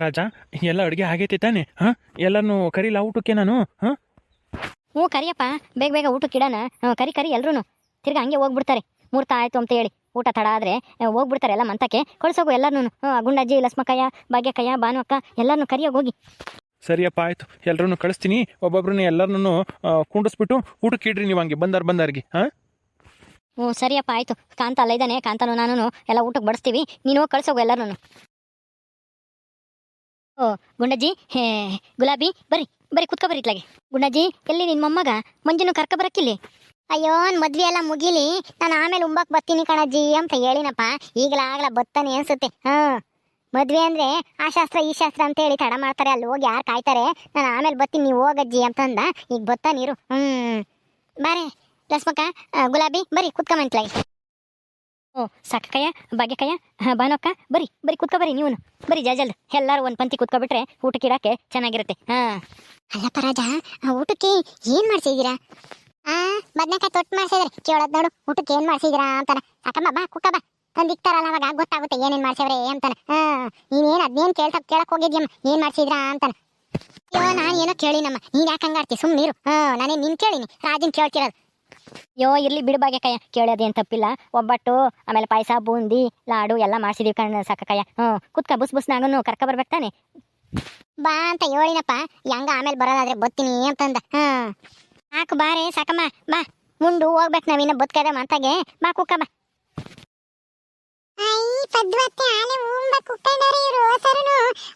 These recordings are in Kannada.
ರಾಜ ಎಲ್ಲ ಅಡುಗೆ ಆಗೈತೆ ತಾನೆ ಹ? ಎಲ್ಲಾನು ಕರೀಲ ಊಟಕ್ಕೆ ನಾನು ಹಾಂ? ಹ್ಞೂ ಕರಿಯಪ್ಪ ಬೇಗ ಬೇಗ ಊಟಕ್ಕೆ ಇಡೋಣ. ಕರಿ ಕರಿ ಎಲ್ಲರೂ ತಿರ್ಗಿ ಹಂಗೆ ಹೋಗ್ಬಿಡ್ತಾರೆ. ಮೂರ್ತ ಆಯಿತು ಅಂತ ಹೇಳಿ. ಊಟ ತಡ ಆದರೆ ಹೋಗ್ಬಿಡ್ತಾರೆ ಎಲ್ಲ ಮಂತಕ್ಕೆ. ಕಳ್ಸೋಗು ಎಲ್ಲರೂ ಗುಂಡಜ್ಜಿ ಲಸ್ಮಕ್ಕಯ್ಯ ಭಾಗ್ಯಕಯ್ಯ ಭಾನುವಕ್ಕ ಎಲ್ಲರನ್ನೂ ಕರಿಯೋಗಿ ಹೋಗಿ. ಸರಿಯಪ್ಪ ಆಯಿತು. ಎಲ್ಲರನ್ನು ಕಳಿಸ್ತೀನಿ. ಒಬ್ಬೊಬ್ರನ್ನ ಎಲ್ಲರನ್ನೂ ಕುಂಡಿಸ್ಬಿಟ್ಟು ಊಟಕ್ಕೆ ಇಡ್ರಿ ನೀವು ಹಂಗೆ ಬಂದಾರ ಬಂದಾರಿಗೆ ಹಾಂ? ಹ್ಞೂ ಸರಿಯಪ್ಪ ಆಯಿತು. ಕಾಂತ ಅಲ್ಲ ಇದ್ದಾನೆ ಕಾಂತನು ನಾನು ಎಲ್ಲ ಊಟಕ್ಕೆ ಬಡಿಸ್ತೀವಿ. ನೀನು ಕಳ್ಸೋಗು ಎಲ್ಲರೂ ಓ, ಗುಂಡಜ್ಜಿ, ಹೇ, ಗುಲಾಬಿ, ಬರ್ರಿ ಬರ್ರಿ ಕುತ್ಕ ಬರ್ರಿ ಇತ್ಲಾಗೆ ಗುಂಡಜ್ಜಿ, ಎಲ್ಲಿ ನಿನ್ನ ಮೊಮ್ಮಗ? ಮಂಜುನು ಕರ್ಕ ಬರಕ್ಕಿಲ್ಲಿ ಅಯ್ಯೋ ಮದ್ವೆ ಎಲ್ಲ ಮುಗಿಲಿ. ನಾನು ಆಮೇಲೆ ಉಂಬಕ್ ಬರ್ತೀನಿ ಕಣಜ್ಜಿ ಅಂತ ಹೇಳಿನಪ್ಪ. ಈಗಲಾಗ್ಲ ಬತ್ತಾನೆ ಅನ್ಸುತ್ತೆ. ಹಾ. ಮದ್ವೆ ಅಂದ್ರೆ ಆ ಶಾಸ್ತ್ರ, ಈ ಶಾಸ್ತ್ರ ಅಂತ ಹೇಳಿ ತಡ ಮಾಡ್ತಾರೆ. ಅಲ್ಲಿ ಹೋಗಿ ಯಾರು ಕಾಯ್ತಾರೆ? ನಾನು ಆಮೇಲೆ ಬರ್ತೀನಿ, ನೀವು ಹೋಗಜ್ಜಿ ಅಂತಂದ ಈಗ ಬತ್ತಾ ನೀರು ಹ್ಮ್. ಬಾರೆ, ಲಸ್ಮಕ್ಕ ಗುಲಾಬಿ, ಬರ್ರಿ ಕುತ್ಕೊಂಬಂತ್ಲಾಗಿ ಓ ಸಾಕಕ್ಕಯ್ಯ ಭಾಗ್ಯಕಯ್ಯ ಹಾಂ ಭಾನುವಕ್ಕ ಬರಿ ಬರಿ ಕುತ್ಕೊ ಬರಿ ನೀವು ಬರಿ ಜಾಜಲ್ ಎಲ್ಲರೂ ಒಂದು ಪಂಕ್ತಿ ಕುತ್ಕೊಬಿಟ್ರೆ ಊಟಕ್ಕೆ ಇಡಕ್ಕೆ ಚೆನ್ನಾಗಿರುತ್ತೆ. ಹಾಂ. ಅಲ್ಲಪ್ಪ ರಾಜ ಊಟಕ್ಕೆ ಏನು ಮಾಡ್ಸಿದ್ದೀರಾ ಆ, ಬದ್ನೆಕಾಯಿ ತೊಟ್ಟು ಮಾಡ್ಸಿದ್ರೆ. ಕೇಳೋದು ನೋಡು, ಊಟಕ್ಕೆ ಏನು ಮಾಡ್ಸಿದ್ದೀರಾ ಅಂತಾನೆ. ಅಕ್ಕಮ್ಮ ಬಾ ಕುಕ್ಕ ಬಾ. ತಂದಿಕ್ತಾರಲ್ಲ ಅವಾಗ ಗೊತ್ತಾಗುತ್ತೆ ಏನೇನು ಮಾಡ್ಸವ್ರೆ ಅಂತಾನೆ. ಹಾಂ, ನೀನೇನು ಅದ್ನೇನು ಕೇಳ್ತಾ, ಕೇಳಕ್ ಹೋಗಿದ್ಯಮ್ಮ, ಏನು ಮಾಡ್ಸಿದ್ರಾ ಅಂತಾನೆ. ಅಯ್ಯೋ, ನಾನು ಏನೋ ಕೇಳಿನಮ್ಮ, ನೀನು ಯಾಕೆ ಹಂಗಾಡ್ತಿ ಸುಮ್ಮನೆ ಇರು ಹಾಂ, ನಾನೇ ನಿನ್ ಕೇಳಿನಿ, ರಾಜನ್ ಕೇಳ್ತಿರೋದು. ಯೋ, ಇರ್ಲಿ ಬಿಡ್ಬಾಗೆ ಕಯ್ಯ ಕೇಳೋದೇನು ತಪ್ಪಿಲ್ಲ. ಒಬ್ಬಟ್ಟು, ಆಮೇಲೆ ಪಾಯಸ, ಬೂಂದಿ, ಲಾಡು ಎಲ್ಲ ಮಾಡ್ಸಿದೀವಿ ಕಣ್ಣ ಸಾಕಕ್ಕಯ್ಯ ಹ್ಞೂ, ಕುತ್ಕ, ಬುಸ್ ಬುಸ್ ನಾಗನು ಕರ್ಕ ಬರ್ಬೇಕು ತಾನೆ. ಬಾ ಅಂತ ಹೇಳಿನಪ್ಪ. ಹೆಂಗ ಆಮೇಲೆ ಬರೋದಾದ್ರೆ ಬತ್ತೀನಿ ಅಂತಂದ. ಹಾಂ ಸಾಕು ಬಾರೆ ಸಾಕಮ್ಮ. ಬಾ. ಮುಂಡು ಹೋಗ್ಬೇಕು ನಾವಿನ್ನ ಬದುಕದ ಮಂತಾಗೆ. ಬಾ ಕುಕ್ಕ ಬಾ.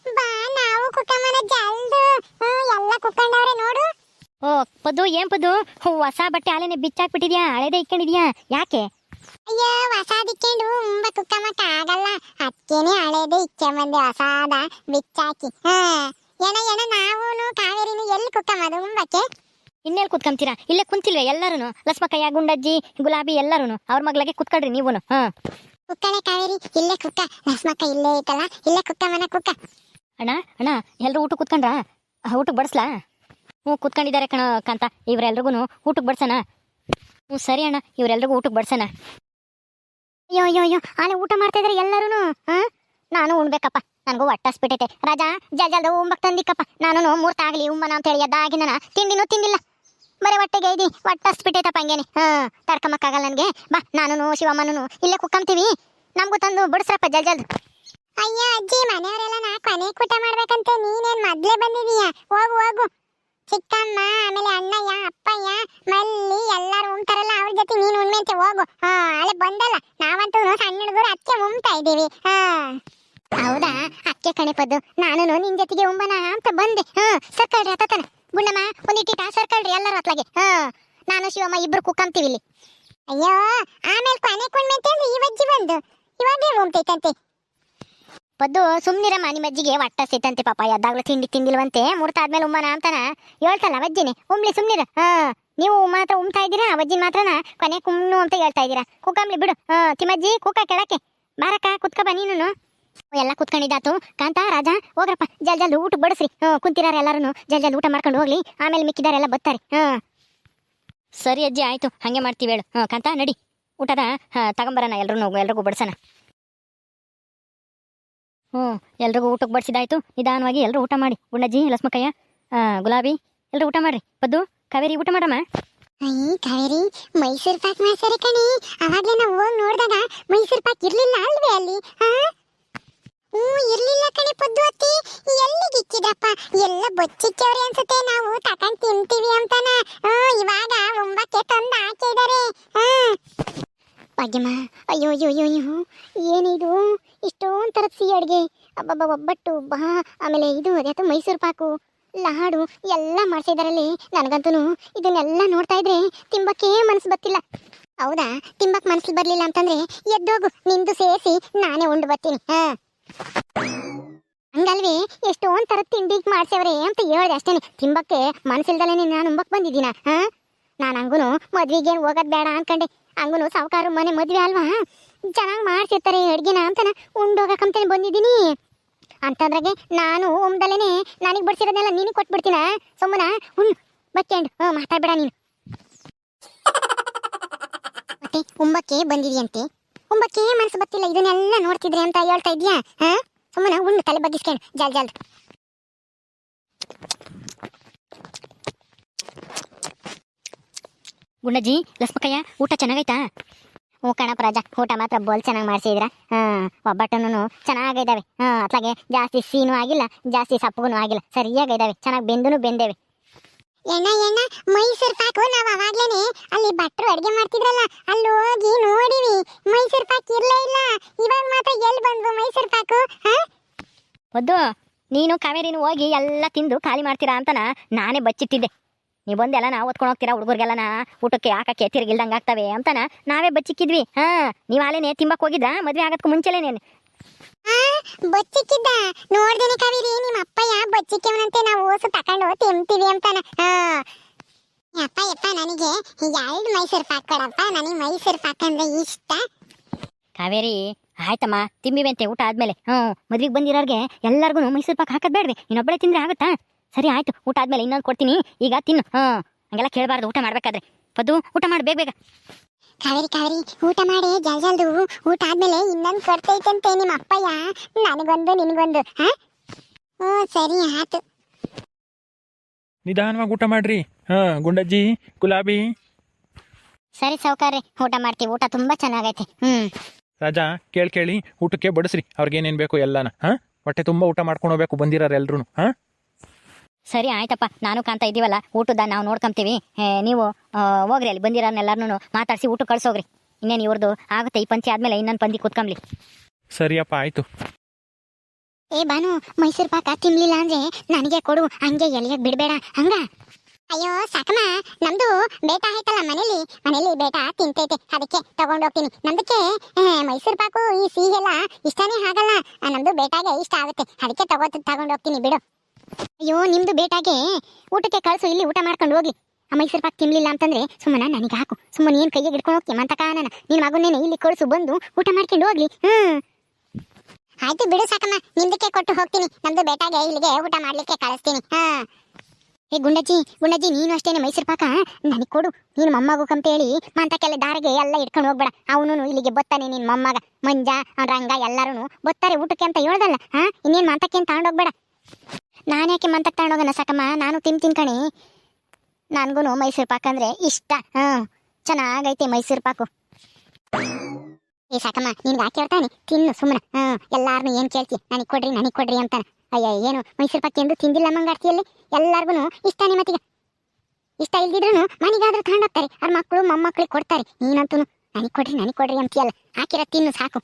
ಬಾ, ನಾವು ಕುಕ್ಕಮ್ಮನ ಜಲ್ದು. ಎಲ್ಲ ಕುಕ್ಕಂಡವ್ರೆ ನೋಡು. ಓ ಪದು ಏನ್ ಪದು? ಹೊಸ ಬಟ್ಟೆ ಹಾಲೇನೆ ಬಿಚ್ಚಾಕ್ಬಿಟ್ಟಿದ್ಯಾ? ಹಳೇದೇ ಇಕ್ಕೊಂಡಿದ್ಯಾ ಯಾಕೆ? ಅಯ್ಯೋ ಹೊಸಾದಿಕ್ಕೊಂಡು ಉಂಬ ಕುಕ್ಕಮಕ್ಕ ಆಗಲ್ಲ. ಅದಕ್ಕೇನೆ ಹಳೇದೇ ಇಕ್ಕೆ ಬಂದೆ ಹೊಸಾದ ಬಿಚ್ಚಾಕಿ. ಹಾ. ಏನ ಏನ ನಾವೂನು ಕಾವೇರಿನ ಎಲ್ಲಿ ಕುಕ್ಕಮದು ಉಂಬಕ್ಕೆ ಇನ್ನೆಲ್ಲಿ ಕುತ್ಕೊಂತೀರಾ? ಇಲ್ಲೇ ಕುಂತಿಲ್ವೇ ಎಲ್ಲರೂ ಲಸ್ಮಕಯ್ಯ ಗುಂಡಜ್ಜಿ ಗುಲಾಬಿ ಎಲ್ಲರೂ ಅವ್ರ ಮಗ್ಳಿಗೆ ಕುತ್ಕೊಳ್ರಿ ನೀವುನು. ಹಾ. ಕುಕ್ಕಳೆ ಕಾವೇರಿ ಇಲ್ಲೇ ಕುಕ್ಕ ಲಸ್ಮಕ್ಕ ಇಲ್ಲೇ ಐತಲ್ಲ ಇಲ್ಲೇ ಕುಕ್ಕ ಮನ ಕುಕ್ಕ ಅಣ್ಣ ಅಣ್ಣ ಎಲ್ಲರೂ ಊಟ ಕುತ್ಕೊಂಡ್ರ? ಊಟಕ್ಕೆ ಬಡಿಸ್ಲಾ? ಹ್ಞೂ, ಕುತ್ಕೊಂಡಿದ್ದಾರೆ ಕಣ ಕಾಂತ. ಇವರೆಲ್ರಿಗೂ ಊಟಕ್ಕೆ ಬಡ್ಸೋಣ. ಹ್ಞೂ, ಸರಿ ಅಣ್ಣ, ಇವರೆಲ್ರಿಗೂ ಊಟಕ್ಕೆ ಬಡ್ಸೋಣ. ಅಯ್ಯೋ ಅಯ್ಯೋ ಅಯ್ಯೋ, ಆನೆ ಊಟ ಮಾಡ್ತಾ ಇದಾರೆ ಎಲ್ಲರೂ ಹಾಂ? ನಾನು ಉಣ್ಬೇಕಪ್ಪ, ನನಗೂ ಹೊಟ್ಟಸ್ಬಿಟ್ಟೈತೆ. ರಾಜಾ ಜಲ್ದ ಉಂಬಕ್ ತಂದಿಕ್ಕಪ್ಪ. ನಾನು ಮೂರ್ತ ಆಗಲಿ, ಉಂಬನ ಅಂತ ಹೇಳಿ ಎದ್ದಾಗಿನ ತಿಂಡಿನೂ ತಿಂದಿಲ್ಲ. ಬರೀ ಹೊಟ್ಟೆಗೆ ಇದ್ದೀನಿ ಹೊಟ್ಟಸ್ಬಿಟ್ಟೈತಪ್ಪ ಹಂಗೇನೆ. ಹಾಂ ತಡ್ಕಮಕ್ಕಾಗಲ್ಲ ನನಗೆ. ಬಾ ನಾನು ಶಿವಮ್ಮನೂ ಇಲ್ಲೇ ಕುಕ್ಕಂತೀವಿ. ನಮಗೂ ತಂದು ಬಿಡಿಸ್ರಪ್ಪ ಜಲ್ ಜಲ್ದು. ಅಯ್ಯೋ, ಅಜ್ಜಿ, ಮನೆಯವರೆಲ್ಲ ನಾ ಕೊನೆ ಊಟ ಮಾಡ್ಬೇಕಂತೆ. ನೀನೇನು ಮೊದಲೇ ಬಂದಿದೀಯ? ಹೋಗು ಹೋಗು. ಚಿಕ್ಕಮ್ಮ ಆಮೇಲೆ ಅಣ್ಣಯ್ಯ, ಅಪ್ಪಯ್ಯ, ಮಲ್ಲಿ ಎಲ್ಲರೂ ಉಂಟಾರಲ್ಲ, ಅವ್ರ ಜೊತೆ ನೀನು ಉಣ್ಮೆಂತೆ ಹೋಗು. ಹಾ ಅಳೆ ಬಂದಲ್ಲ, ನಾವಂತೂ ಸಣ್ಣ ಹುಡುಗರು ಅದಕ್ಕೆ ಉಣ್ತಾ ಇದ್ದೀವಿ. ಹಾ. ಹೌದಾ? ಅಕ್ಕೆ ಕಣಿಪದ್ದು ನಾನು ನಿನ್ ಜೊತೆಗೆ ಉಂಬನ ಅಂತ ಬಂದೆ. ಹಾ ಸರ್ಕಳ್ರಿ ಹತ್ತತನ ಗುಂಡಮ್ಮ ಒಂದಿಟ್ಟಿಟ ಸರ್ಕಲ್ರಿ ಎಲ್ಲರೂ ಹತ್ಲಾಗೆ ಹಾ. ನಾನು ಶಿವಮ್ಮ ಇಬ್ರು ಕುಕ್ಕಂತೀವಿ ಇಲ್ಲಿ. ಅಯ್ಯೋ, ಆಮೇಲೆ ಕೊನೆ ಕೊನ್ಮೇಂತೆ ಅಂದ್ರೆ ಈ ವಜ್ಜಿ ಬಂದು. ಇವಾಗೇ ಉಮ್ತೈತಂತೆ ಪದ್ದು ಸುಮ್ನಿರಮ್ಮ, ನಿಮ್ಮ ಅಜ್ಜಿಗೆ ಒಟ್ಟ ಸಿಟ್ಟಂತೆ ಪಾಪ ಎದ್ದಾಗ್ಲೂ ತಿಂಡಿ ತಿಂದಿಲ್ವಂತೆ ಮುರ್ತ ಆದ್ಮೇಲೆ ಉಮ್ಮನ ಅಂತಾನ. ಹೇಳ್ತಲ್ಲ ವಜ್ಜಿನಿ, ಉಮ್ಲಿ ಸುಮ್ನಿರ. ಹಾ, ನೀವು ಮಾತ್ರ ಉಮ್ತಾ ಇದ್ದೀರಾ, ವಜ್ಜಿನ ಮಾತ್ರನ? ಕೊನೆ ಕುಮ್ನು ಅಂತ ಹೇಳ್ತಾ ಇದ್ದೀರಾ. ಕುಕ್ಕಂಬ್ಲಿ ಬಿಡು. ಹಾ, ತಿಮ್ಮಜ್ಜಿ ಕುಕ್ಕ ಕೆಳಕ್ಕೆ. ಬಾರಕ್ಕ ಕುತ್ಕ ಬಾ ನೀನು ಎಲ್ಲ ಕುತ್ಕೊಂಡಿದ್ದಾತು. ಕಾಂತ, ರಾಜ, ಹೋಗ್ರಪ್ಪ. ಜಲ್ ಜಲ್ ಊಟ ಬಡಿಸ್ರಿ. ಹ್ಞೂ ಕುಂತಿರಾರ ಎಲ್ಲರೂ ಜಲ್ ಜಲ್ ಊಟ ಮಾಡ್ಕೊಂಡು ಹೋಗ್ಲಿ. ಆಮೇಲೆ ಮಿಕ್ಕಿದಾರೆಲ್ಲ ಬರ್ತಾರೆ ಹಾ. ಸರಿ ಅಜ್ಜಿ, ಆಯ್ತು. ಹಂಗೆ ಮಾಡ್ತೀವಿ ಹೇಳು. ಹಾ, ಕಾಂತ, ನಡಿ. ಊಟದ, ಹಾ, ತಗೊಂಬರೋಣ ಎಲ್ಲರೂ ಎಲ್ರಿಗೂ ಬಡ್ಸೋಣ. ಹ್ಞೂ ಎಲ್ರಿಗೂ ಊಟಕ್ಕೆ ಬಡಿಸಿದಾಯ್ತು ನಿಧಾನವಾಗಿ ಎಲ್ಲರೂ ಊಟ ಮಾಡಿ. ಗುಂಡಜ್ಜಿ ಲಸ್ಮಕಯ್ಯ ಆ, ಗುಲಾಬಿ ಎಲ್ಲರೂ ಊಟ ಮಾಡಿ ಪದ್ದು ಕಾವೇರಿ ಊಟ ಮಾಡಮ್ಮ. ಅಯ್ಯ ಕಾವೇರಿ ಮೈಸೂರು ಪಾಕ್ ಮಾಡ್ಸರಿ ಕಣಿ. ಅವಾಗಲೇ ನಾವು ಹೋಗಿ ನೋಡಿದಾಗ ಮೈಸೂರು ಪಾಕ್ ಇರಲಿಲ್ಲ ಅಲ್ವೇ ಅಲ್ಲಿ? ಹ್ಞೂ ಇರಲಿಲ್ಲ ಕಣಿ ಪದ್ದು ಅತ್ತಿ. ಎಲ್ಲಿಗೆ ಇಕ್ಕಿದ್ರಪ್ಪ? ಎಲ್ಲ ಬಚ್ಚಿಕ್ಕವ್ರೆ ಅನ್ಸುತ್ತೆ ನಾವು. ತಕೊಂಡು ತಿಂತೀವಿ ಅಂತಾನ. ಹ್ಞೂ ಇವಾಗ ಒಂಬಕ್ಕೆ ತಂದು ಹಾಕಿದ್ದಾರೆ. ಭಾಗ್ಯಮ್ಮ, ಅಯ್ಯೋ ಅಯ್ಯೋ ಅಯ್ಯೋ ಅಯ್ಯೋ, ಏನಿದು? ಇಷ್ಟೊಂದು ಥರದ ಸಿಹಿ ಅಡುಗೆ. ಅಬ್ಬಬ್ಬ ಒಬ್ಬಟ್ಟು, ಬಾ. ಆಮೇಲೆ ಇದು ಅದ್ಯಾತು ಮೈಸೂರು ಪಾಕು. ಲಾಡು ಎಲ್ಲ ಮಾಡಿಸಿದಾರಲ್ಲಿ ನನಗಂತೂ ಇದನ್ನೆಲ್ಲ ನೋಡ್ತಾ ಇದ್ರೆ ತಿಂಬಕ್ಕೆ ಮನಸ್ಸು ಬರ್ತಿಲ್ಲ. ಹೌದಾ? ತಿಂಬಕ್ಕೆ ಮನಸ್ಸು ಬರಲಿಲ್ಲ ಅಂತಂದ್ರೆ ಎದ್ದೋಗು, ನಿಂದು ಸೇರಿಸಿ ನಾನೇ ಉಂಡು ಬರ್ತೀನಿ. ಹಾ. ಹಂಗಲ್ವೇ, ಎಷ್ಟೊಂದು ಥರದ ತಿಂಡಿ ಮಾಡ್ಸವ್ರೆ ಅಂತ ಹೇಳ್ದೆ ಅಷ್ಟೇ ತಿಂಬಕ್ಕೆ ಮನಸ್ಸಿಲ್ದಲೇ ನಾನು ಉಂಬಕ್ ಬಂದಿದ್ದೀನ? ಹಾ? ನಾನು ಹಂಗೂನು ಮದ್ವಿಗೆ ಹೋಗೋದು ಬೇಡ ಅನ್ಕಂಡೆ. ಹಂಗೂನು ಸಾವುಕಾರ ಮನೆ ಮದುವೆ ಅಲ್ವಾ? ಚೆನ್ನಾಗಿ ಮಾಡ್ಸಿರ್ತಾರೆ ಅಡ್ಗೆನ ಅಂತ ಉಂಡೋಗಕ್ಕಂತೇನೆ ಬಂದಿದ್ದೀನಿ. ಅಂತಂದ್ರಾಗೆ ನಾನು ಒಮ್ದಲೇನೆ ನನಗೆ ಬಡ್ಸಿರೋದನ್ನೆಲ್ಲ ನೀನು ಕೊಟ್ಬಿಡ್ತೀನ? ಸುಮ್ಮನ ಉಣ್ ಬಕ್ಕೆಂಡು ಹ್ಞೂ ಮಾತಾಡ್ಬೇಡ ನೀನು. ಮತ್ತೆ ಉಂಬಕ್ಕೆ ಬಂದಿದೆಯಂತೆ? ಉಂಬಕ್ಕೆ ಮನಸ್ಸು ಬರ್ತಿಲ್ಲ, ಇದನ್ನೆಲ್ಲ ನೋಡ್ತಿದ್ರೆ ಅಂತ ಹೇಳ್ತಾ ಇದೆಯಾ? ಹಾಂ? ಸುಮ್ಮನ ಉಂಡು ತಲೆ ಬಗ್ಗಿಸ್ಕೊಂಡು ಜಲ್ ಜಲ್ ಗುಂಡಜ್ಜಿ ಲಕ್ಷ್ಮಕಯ್ಯ ಊಟ ಚೆನ್ನಾಗೈತಾ? ಹ್ಞೂ ಕಣಪ್ಪ ರಾಜ ಊಟ ಮಾತ್ರ ಬೋಲ್ ಚೆನ್ನಾಗಿ ಮಾಡಿಸಿದ್ರ ಹಾಂ ಒಬ್ಬಟ್ಟನು ಚೆನ್ನಾಗಿದ್ದಾವೆ ಹಾಂ ಅತ್ಲಾಗೆ ಜಾಸ್ತಿ ಸೀನು ಆಗಿಲ್ಲ ಜಾಸ್ತಿ ಸಪ್ಪಗೂ ಆಗಿಲ್ಲ. ಸರಿಯಾಗಿದ್ದಾವೆ ಚೆನ್ನಾಗಿ ಬೆಂದೂ ಬೆಂದೇವೆ. ಎಣ್ಣ ಎಣ್ಣ ಮೈಸೂರು ಪಾಕು ನಾವು ಅವಾಗ್ಲೇನೆ ಅಲ್ಲಿ ಭಟ್ರು ಅಡುಗೆ ಮಾಡ್ತಿದ್ರಲ್ಲ ಅಲ್ಲಿ ಹೋಗಿ ನೋಡಿವಿ. ಮೈಸೂರು ಪಾಕ್ ಇರಲೇ ಇಲ್ಲ. ಇವಾಗ ಮಾತ್ರ ಎಲ್ಲಿ ಬಂದ್ವು ಮೈಸೂರು ಪಾಕು ಹಾ? ಒದ್ದು ನೀನು ಕಾವೇರಿನು ಹೋಗಿ ಎಲ್ಲ ತಿಂದು ಖಾಲಿ ಮಾಡ್ತೀರಾ ಅಂತನ ನಾನೇ ಬಚ್ಚಿಟ್ಟಿದ್ದೆ. ನೀವು ಬಂದೆಲ್ಲ ನಾವು ಓದ್ಕೊಂಡು ಹೋಗ್ತೀರಾ ಹುಡುಗರಿಗೆಲ್ಲನ? ಊಟಕ್ಕೆ ಹಾಕಕ್ಕೆ ತಿರುಗಿಲ್ದಂಗೆ ಆಗ್ತವೆ ಅಂತನ ನಾವೇ ಬಚ್ಚಿಕ್ಕಿದ್ವಿ. ಹಾ ನೀವು ಆಲೇನೆ ತಿಂಬಕ್ ಹೋಗಿದ್ರಾ? ಮದ್ವೆ ಆಗತ್ಕು ಮುಂಚೆಲೇನೆ. ಹಾ ಬಚ್ಚಿಕ್ಕಿದ್ದ. ನೋಡ್ದೇನೆ ಕಾವೇರಿ ನಿಮ್ಮ ಅಪ್ಪಯ್ಯ ಬಚ್ಚಿಕ್ಕವನಂತೆ ನಾವು ಓಸು ತಕೊಂಡು ತಿಂತೀವಿ ಅಂತಾನ. ಹಾ. ಅಪ್ಪ ಯಪ್ಪ ನನಗೆ ಎರಡು ಮೈಸೂರು ಪಾಕ್ ಕೊಡಪ್ಪ. ನನಗೆ ಮೈಸೂರು ಪಾಕ್ ಅಂದ್ರೆ ಇಷ್ಟ. ಕಾವೇರಿ ಆಯ್ತಮ್ಮ ತಿಂಬಿವೆಂತೆ ಊಟ ಆದ್ಮೇಲೆ. ಹ್ಞೂ ಮದ್ವೆಗೆ ಬಂದಿರೋರಿಗೆ ಎಲ್ಲರಿಗೂ ಮೈಸೂರು ಪಾಕ್ ಹಾಕೋದು ಬೇಡ್ವೆ ಇನ್ನೊಬ್ಬಳೆ ತಿಂದ್ರೆ ಆಗುತ್ತಾ? ಸರಿ ಆಯ್ತು ಊಟ ಆದ್ಮೇಲೆ ಇನ್ನೊಂದು ಕೊಡ್ತೀನಿ. ಈಗ ತಿನ್ನು. ಹಾಂ ಹಂಗೆಲ್ಲ ಕೇಳಬಾರ್ದು. ಊಟ ಮಾಡ್ಬೇಕಾದ್ರೆ. ಪದ್ದು ಊಟ ಮಾಡಿ ಬೇಗ ಬೇಗ. ಕಾವೇರಿ ಕಾವೇರಿ ಊಟ ಮಾಡಿ ಜಲ್ ಜಲ್ದು ಊಟ ಆದ್ಮೇಲೆ ಇನ್ನೊಂದು ಕೊಡ್ತೈತಂತೆ ನಿಮ್ಮ ಅಪ್ಪಯ್ಯ. ನನಗೊಂದು ನಿನಗೊಂದು ಹಾ? ಹ್ಞೂ ಸರಿ ಆಯ್ತು ನಿಧಾನವಾಗಿ ಊಟ ಮಾಡ್ರಿ. ಹಾಂ ಗುಂಡಜ್ಜಿ ಗುಲಾಬಿ. ಸರಿ ಸಾವುಕಾರೆ ಊಟ ಮಾಡ್ತೀವಿ. ಊಟ ತುಂಬಾ ಚೆನ್ನಾಗೈತೆ. ಹ್ಮ್ ರಾಜಾ ಕೇಳಿ ಕೇಳಿ ಊಟಕ್ಕೆ ಬಡಿಸ್ರಿ. ಅವ್ರಿಗೇನೇನು ಬೇಕು ಎಲ್ಲಾನ ಹಾಂ? ಹೊಟ್ಟೆ ತುಂಬ ಊಟ ಮಾಡ್ಕೊಂಡು ಹೋಗ್ಬೇಕು ಬಂದಿರೋರು ಎಲ್ರು ಹಾಂ? ಸರಿ ಆಯ್ತಪ್ಪ. ನಾನು ಕಾಣ್ತಾ ಇದೀವಲ್ಲ ಊಟದ ನಾವು ನೋಡ್ಕೊಂತೀವಿ. ನೀವು ಹೋಗ್ರಿ ಅಲ್ಲಿ ಬಂದಿರೋನ್ನೆಲ್ಲರನ್ನೂ ಮಾತಾಡಿಸಿ ಊಟ ಕಳ್ಸೋಗ್ರಿ. ಇನ್ನೇನು ಇವ್ರದ್ದು ಆಗುತ್ತೆ ಈ ಪಂಚಿ ಆದ್ಮೇಲೆ ಇನ್ನೊಂದು ಪಂದಿ ಕೂತ್ಕೊಂಬ್ಲಿ. ಸರಿಯಪ್ಪ ಆಯ್ತು. ಏ ಬಾನು ಮೈಸೂರು ಪಾಕ ತಿನ್ಲಿಲ್ಲ ಅಂದ್ರೆ ನನಗೆ ಕೊಡು ಹಂಗೆ ಎಲ್ಲಿಗೆ ಬಿಡಬೇಡ ಹಂಗ? ಅಯ್ಯೋ ಸಾಕಮ್ಮ ನಮ್ದು ಬೇಟ ಆಯ್ತಲ್ಲ ಮನೇಲಿ. ಮನೇಲಿ ಬೇಟ ತಿಂತೈತೆ ಅದಕ್ಕೆ ತಗೊಂಡೋಗ್ತೀನಿ. ನಮ್ದಕ್ಕೆ ಮೈಸೂರು ಪಾಕು ಈ ಸಿಹಿ ಎಲ್ಲ ಇಷ್ಟನೇ ಆಗಲ್ಲ. ನಮ್ದು ಬೇಟಾಗೆ ಇಷ್ಟ ಆಗುತ್ತೆ ಅದಕ್ಕೆ ತಗೋ ತಗೊಂಡೋಗ್ತೀನಿ ಬಿಡು. ಅಯ್ಯೋ, ನಿಮ್ದು ಬೇಟಾಗೆ ಊಟಕ್ಕೆ ಕಳ್ಸು, ಇಲ್ಲಿ ಊಟ ಮಾಡ್ಕೊಂಡು ಹೋಗಿ. ಆ ಮೈಸೂರು ಪಾಕ್ ತಿನ್ಲಿಲ್ಲ ಅಂತಂದ್ರೆ ಸುಮ್ಮನೆ ನನಗೆ ಹಾಕು. ಸುಮ್ಮನೆ ಏನು ಕೈಗೆ ಹಿಡ್ಕೊಂಡು ಹೋಗ್ತೀನಿ ಮಂತ ಕಾನನ ನಿನ್ನ ಮಗನ್ನೇನೆ ಇಲ್ಲಿ ಕಳಿಸು, ಬಂದು ಊಟ ಮಾಡ್ಕೊಂಡು ಹೋಗ್ಲಿ. ಹ್ಮ್. ಆಯ್ತು ಬಿಡು ಸಾಕಮ್ಮ ನಿಮ್ದಕ್ಕೆ ಕೊಟ್ಟು ಹೋಗ್ತೀನಿ. ನಮ್ದು ಬೇಟಾಗೆ ಇಲ್ಲಿಗೆ ಊಟ ಮಾಡ್ಲಿಕ್ಕೆ ಕಳಿಸ್ತೀನಿ. ಹಾ. ಏ ಗುಂಡಜ್ಜಿ ಗುಂಡಜ್ಜಿ, ನೀನು ಅಷ್ಟೇನೆ ಮೈಸೂರು ಪಾಕ ನನಗೆ ಕೊಡು. ನೀನು ಮೊಮ್ಮಗು ಕಂತೇಳಿ ಮಂತಕ್ಕೆಲ್ಲ ದಾರಿಗೆ ಎಲ್ಲ ಇಟ್ಕೊಂಡು ಹೋಗ್ಬೇಡ. ಅವನು ಇಲ್ಲಿಗೆ ಬತ್ತಾನೆ ನಿನ್ ಮೊಮ್ಮಗ. ಮಂಜ, ರಂಗ ಎಲ್ಲರೂ ಬತ್ತಾರೆ ಊಟಕ್ಕೆ ಅಂತ ಹೇಳ್ದಲ್ಲ. ಹಾ, ಇನ್ನೇನು ಮಂತಕ್ಕೆ ಅಂತ ತಗೊಂಡೋಗ್ಬೇಡ. ನಾನ್ಯಾಕೆ ಮಂತಕ್ಕೆ ತಗೊಂಡೋಗನ ಸಾಕಮ್ಮ? ನಾನು ತಿನ್ ತಿನ್ಕಣಿ ನನಗೂ ಮೈಸೂರು ಪಾಕ್ ಅಂದ್ರೆ ಇಷ್ಟ. ಹ್ಮ್ ಚೆನ್ನಾಗೈತೆ ಮೈಸೂರು ಪಾಕು. ಏ ಸಾಕಮ್ಮ ನಿನ್ಗೆ ಯಾಕೆ ಹೇಳ್ತಾನೆ ತಿನ್ನು ಸುಮ್ಮನೆ ಹ್ಮ್ ಎಲ್ಲಾರನ್ನು ಏನ್ ಕೇಳ್ತಿ? ನನಗೆ ಕೊಡ್ರಿ ನನಗೆ ಕೊಡ್ರಿ ಅಂತ. ಅಯ್ಯ, ಏನು ಮೈಸೂರು ಪಾಕ್ ಎಂದು ತಿಂದಿಲ್ಲ ಮಂಗಾಡ್ತಿಯಲ್ಲಿ ಎಲ್ಲರಿಗೂ ಇಷ್ಟ ಮತ್ತೀಗ ಇಷ್ಟ ಇಲ್ದಿದ್ರು ಮನೆಗಾದ್ರೂ ತಗೊಂಡೋಗ್ತಾರೆ ಅವ್ರ ಮಕ್ಕಳು ಮೊಮ್ಮಕ್ಕಳಿಗೆ ಕೊಡ್ತಾರೆ. ನೀನಂತೂ ನನಗೆ ಕೊಡ್ರಿ ನನಗೆ ಕೊಡ್ರಿ ಅಂತೀಯಲ್ಲ ಹಾಕಿರ ತಿನ್ನು ಸಾಕು.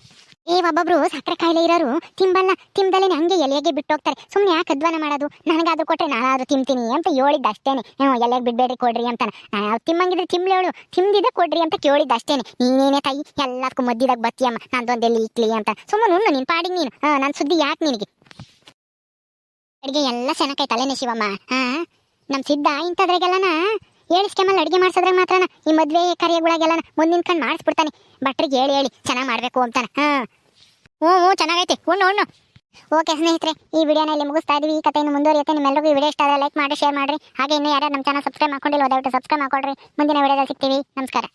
ಏ, ಒಬ್ಬೊಬ್ರು ಸಕ್ಕರೆ ಕಾಯಿಲೆ ಇರೋರು ತಿಂಬಲ್ಲ ತಿಂಬಲ್ಲೇ ಹಂಗೆ ಎಲೆಗೆ ಬಿಟ್ಟೋಗ್ತಾರೆ. ಸುಮ್ಮನೆ ಯಾಕೆ ಅಧ್ವಾನ ಮಾಡೋದು? ನನಗಾದ್ರೂ ಕೊಟ್ಟರೆ ನಾನಾದ್ರೂ ತಿಂತೀನಿ ಅಂತ ಹೇಳಿದ್ದ ಅಷ್ಟೇನೆ. ಹ್ಞೂ ಎಲೆಗೆ ಬಿಡ್ಬೇಡ್ರಿ ಕೊಡ್ರಿ ಅಂತ. ನಾನು ತಿಮ್ಮಂಗಿದ್ರೆ ತಿಮ್ಲೇಳು ತಿಂದಿದ್ದೆ ಕೊಡ್ರಿ ಅಂತ ಕೇಳಿದ್ದ ಅಷ್ಟೇನೆ. ನೀನೇನೇ ತಾಯಿ ಎಲ್ಲದಕ್ಕೂ ಮದ್ದಿದಾಗ ಬತ್ತಿಯಮ್ಮ ನಂದೊಂದೆಲ್ಲಿ ಇಕ್ಲಿ ಅಂತ. ಸುಮ್ಮನೆ ಉಣ್ಣು ಪಾಡಿ ಪಾಡಿಗೆ ನೀನು. ಹಾ ನನ್ನ ಸುದ್ದಿ ಯಾಕೆ ನಿನಗೆ? ಅಡುಗೆ ಎಲ್ಲ ತಲೆನೇ ಶಿವಮ್ಮ. ಹಾಂ ನಮ್ಮ ಸಿದ್ಧ ಇಂಥದ್ರಾಗೆಲ್ಲನ? ಹೇಳಿಸ್ಕೆಮಲ್ಲಿ ಅಡಿಗೆ ಮಾಡ್ಸೋದ್ರಾಗ ಮಾತ್ರನ ಈ ಮದ್ವೆ ಕಾರ್ಯಗಳಿಗೆಲ್ಲನ ಮುಂದೆ ನಿಂತ್ಕೊಂಡು ಮಾಡಿಸ್ಬಿಡ್ತಾನೆ. ಭಟ್ರಿಗೆ ಹೇಳಿ ಹೇಳಿ, ಚೆನ್ನಾಗಿ ಮಾಡಬೇಕು ಅಂತಾನೆ. ಹಾ. ಹ್ಞೂ ಹ್ಞೂ, ಚೆನ್ನಾಗೈತೆ. ಉಣ್ಣು ಉಣ್ಣು. ಓಕೆ ಸ್ನೇಹಿತರೆ, ಈ ವಿಡಿಯೋನ ಇಲ್ಲಿ ಮುಗಿಸ್ತಾ ಇದೀವಿ. ಈ ಕಥೆಯನ್ನು ಮುಂದುವರಿಯುತ್ತೆ. ನಿಮ್ಮೆಲ್ಲರಿಗೂ ಈ ವಿಡಿಯೋ ಇಷ್ಟ ಆದರೆ ಲೈಕ್ ಮಾಡಿ, ಶೇರ್ ಮಾಡ್ರಿ. ಹಾಗೆ ಇನ್ನೂ ಯಾರು ನಮ್ಮ ಚಾನಲ್ ಸಬ್ಸ್ಕ್ರೈಬ್ ಮಾಡ್ಕೊಂಡಿಲ್ಲ ದಯವಿಟ್ಟು ಸಬ್ಸ್ಕ್ರೈಬ್ ಮಾಡ್ಕೊಡ್ರಿ. ಮುಂದಿನ ವಿಡಿಯೋದಲ್ಲಿ ಸಿಗ್ತೀವಿ. ನಮಸ್ಕಾರ.